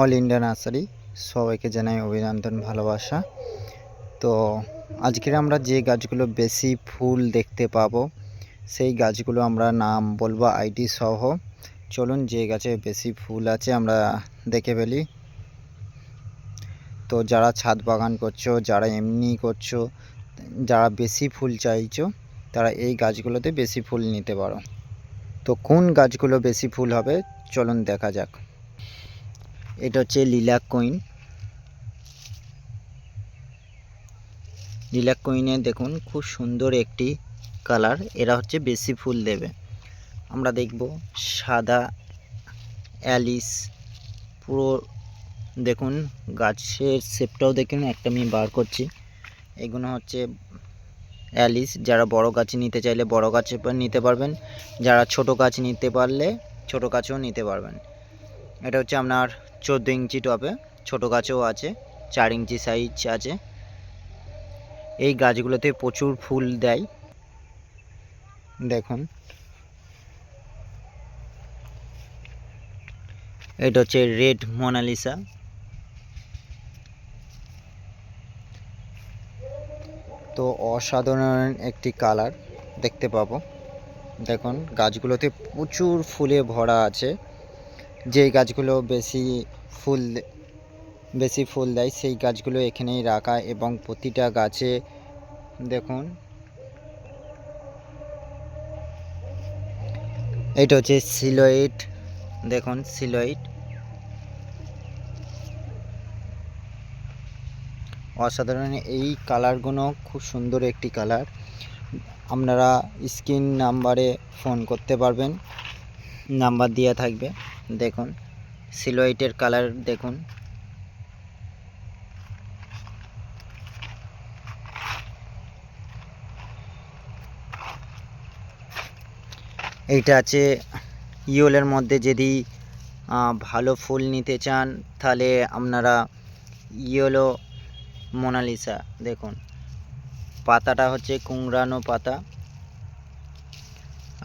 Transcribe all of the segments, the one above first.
All India nursery সবাইকে জানাই অভিনন্দন, ভালোবাসা। তো আজকের আমরা যে গাছগুলো বেশি ফুল দেখতে পাবো, সেই গাছগুলো আমরা নাম বলব আইডি সহ। চলুন যে গাছে বেশি ফুল আছে আমরা দেখে ফেলি। তো যারা ছাদ বাগান করছ, যারা এমনি করছ, যারা বেশি ফুল চাইছো, তারা এই গাছগুলোতে বেশি ফুল নিতে পারো। তো কোন গাছগুলো বেশি ফুল হবে, চলুন দেখা যাক। এটা হচ্ছে লিলাক কইন লিলাক কইনে দেখুন খুব সুন্দর একটি কালার, এরা হচ্ছে বেশি ফুল দেবে। আমরা দেখব সাদা, অ্যালিস, পুরো, দেখুন গাছের শেপটাও দেখুন একটা আমি বার করছি। এগুলো হচ্ছে অ্যালিস, যারা বড় গাছ নিতে চাইলে বড় গাছ নিতে পারবেন, যারা ছোট গাছ নিতে পারলে ছোট গাছও নিতে পারবেন। এটা হচ্ছে আপনার চোদ্দ ইঞ্চি টবে ছোট গাছও আছে, চার ইঞ্চি সাইজ আছে। এই গাছগুলোতে প্রচুর ফুল দেয়। দেখুন। এটা হচ্ছে রেড মোনালিসা। তো অসাধারণ একটি কালার দেখতে পাবো। দেখুন, গাছগুলোতে প্রচুর ফুলে ভরা আছে। যেই গাছগুলো বেশি ফুল বেশি ফুল দেয় সেই গাছগুলো এখানেই রাখা এবং প্রতিটা গাছে দেখুন। এটা হচ্ছে সিলোয়েট, দেখুন সিলোয়েট। অসাধারণ এই কালারগুলো খুব সুন্দর একটি কালার। আপনারা স্ক্রিন নাম্বারে ফোন করতে পারবেন, নাম্বার দেওয়া থাকবে। দেখুন সিলোয়েটের কালার দেখুন। এইটা আছে ইয়োলের মধ্যে যদি ভালো ফুল নিতে চান, তাহলে আপনারা ইয়েলো মোনালিসা দেখুন। পাতাটা হচ্ছে কুংড়ানো পাতা,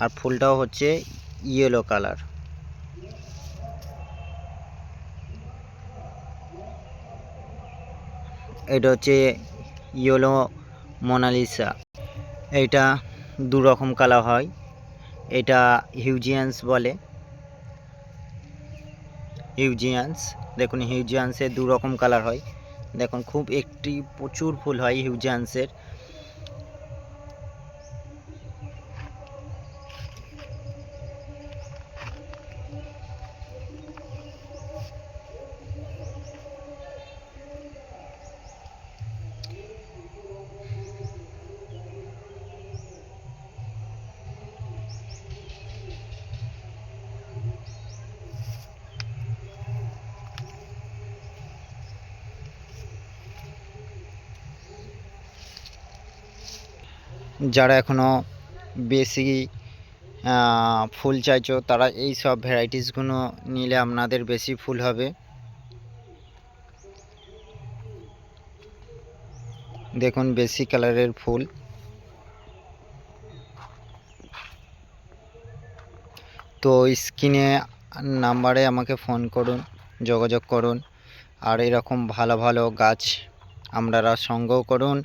আর ফুলটাও হচ্ছে ইয়েলো কালার এটা হচ্ছে ইয়েলো মোনালিসা। এটা দু রকম কালার হয়। এটা হিউজিয়ান্স বলে। হিউজিয়ান্স, দেখুন হিউজিয়ান্সের দু রকম কালার হয়। দেখুন, খুব একটি প্রচুর ফুল হয় হিউজিয়ান্সের। যারা এখনও বেশি ফুল চাইছো, তারা এই সব ভ্যারাইটিসগুলো নিলে আপনাদের বেশি ফুল হবে। দেখুন, বেশি কালারের ফুল। তো স্ক্রিনে নাম্বারে আমাকে ফোন করুন, যোগাযোগ করুন, আর এরকম ভালো ভালো গাছ আপনারা সংগ্রহ করুন।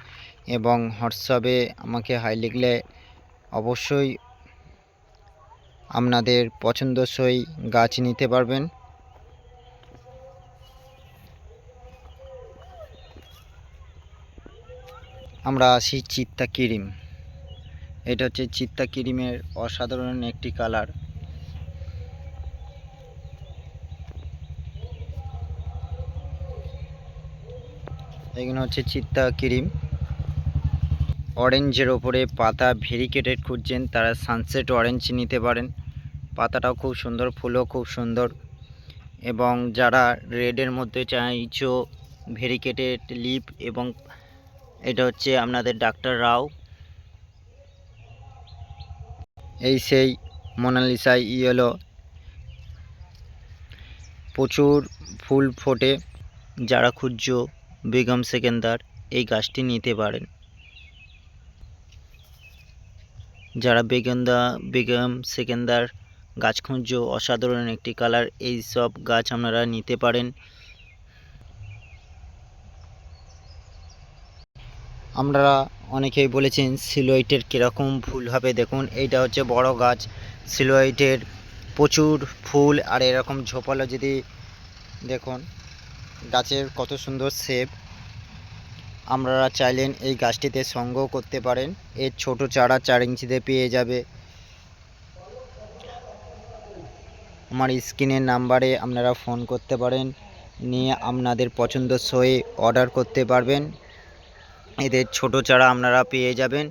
এবং হোয়াটসঅ্যাপে আমাকে হাই লিখলে অবশ্যই আপনাদের পছন্দসই গাছ নিতে পারবেন। আমরা আসি চিত্তা কিরিম। এটা হচ্ছে চিত্তা কিরিমের অসাধারণ একটি কালার। এগুলো হচ্ছে চিত্তা ক্রিম। অরেঞ্জের ওপরে পাতা ভেরিকেটেড খুঁজছেন, তারা সানসেট অরেঞ্জ নিতে পারেন। পাতাটাও খুব সুন্দর, ফুলও খুব সুন্দর। এবং যারা রেডের মধ্যে চাইছো ভেরিকেটেড লিপ এবং এটা হচ্ছে আপনাদের ডাক্তার রাও। এই সেই মোনালিসা ইয়েলো। প্রচুর ফুল ফোটে, যারা খুঁজছো বেগম সেকেন্দার, এই গাছটি নিতে পারেন। যারা বেগন্দা, বেগম, সেকেন্দার গাছ অসাধারণ একটি কালার, এই সব গাছ আপনারা নিতে পারেন। আমরা অনেকেই বলেছেন সিলোইটের কীরকম ফুল হবে? দেখুন, এইটা হচ্ছে বড় গাছ। সিলোইটের প্রচুর ফুল, আর এরকম ঝোপালো যদি দেখুন, গাছের কত সুন্দর শেপ। আপনারা চাইলেন এই গাছটিতে সংগ্রহ করতে পারেন। এর ছোট চারা চার ইঞ্চিতে পেয়ে যাবে। আমার স্ক্রিনের নাম্বারে আপনারা ফোন করতে পারেন। নিয়ে আপনাদের পছন্দ পছন্দসই অর্ডার করতে পারবেন। এদের ছোট চারা আপনারা পেয়ে যাবেন।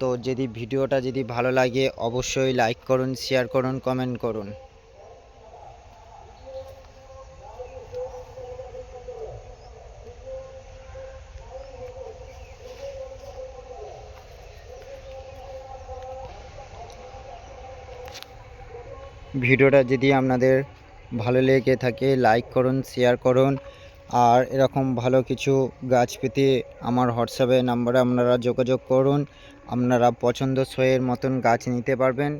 তো যদি ভিডিওটা যদি ভালো লাগে, অবশ্যই লাইক করুন, শেয়ার করুন, কমেন্ট করুন। ভিডিওটা যদি আপনাদের ভালো লেগে থাকে লাইক করুন শেয়ার করুন। আর এরকম ভালো কিছু গাছ পেতে আমার হোয়াটসঅ্যাপে নাম্বারে আপনারা যোগাযোগ করুন। আপনারা পছন্দসইয়ের মতন গাছ নিতে পারবেন।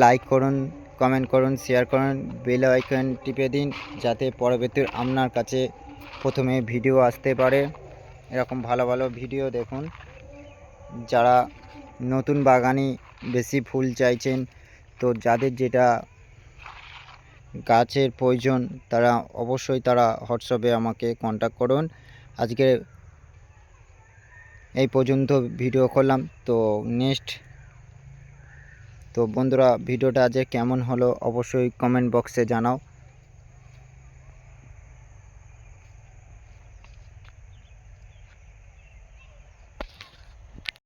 লাইক করুন কমেন্ট করুন শেয়ার করুন বেল আইকন টিপে দিন যাতে পরবর্তী আপনার কাছে প্রথমে ভিডিও আসতে পারে। এরকম ভালো ভালো ভিডিও দেখুন। যারা নতুন বাগানে বেশি ফুল চাইছেন। তো যাদের যেটা গাছের প্রয়োজন, তারা অবশ্যই তারা হোয়াটসঅ্যাপে আমাকে কন্ট্যাক্ট করুন। আজকে এই পর্যন্ত ভিডিও করলাম। তো নেক্সট তো বন্ধুরা ভিডিওটা আজকে কেমন হলো অবশ্যই কমেন্ট বক্সে জানাও।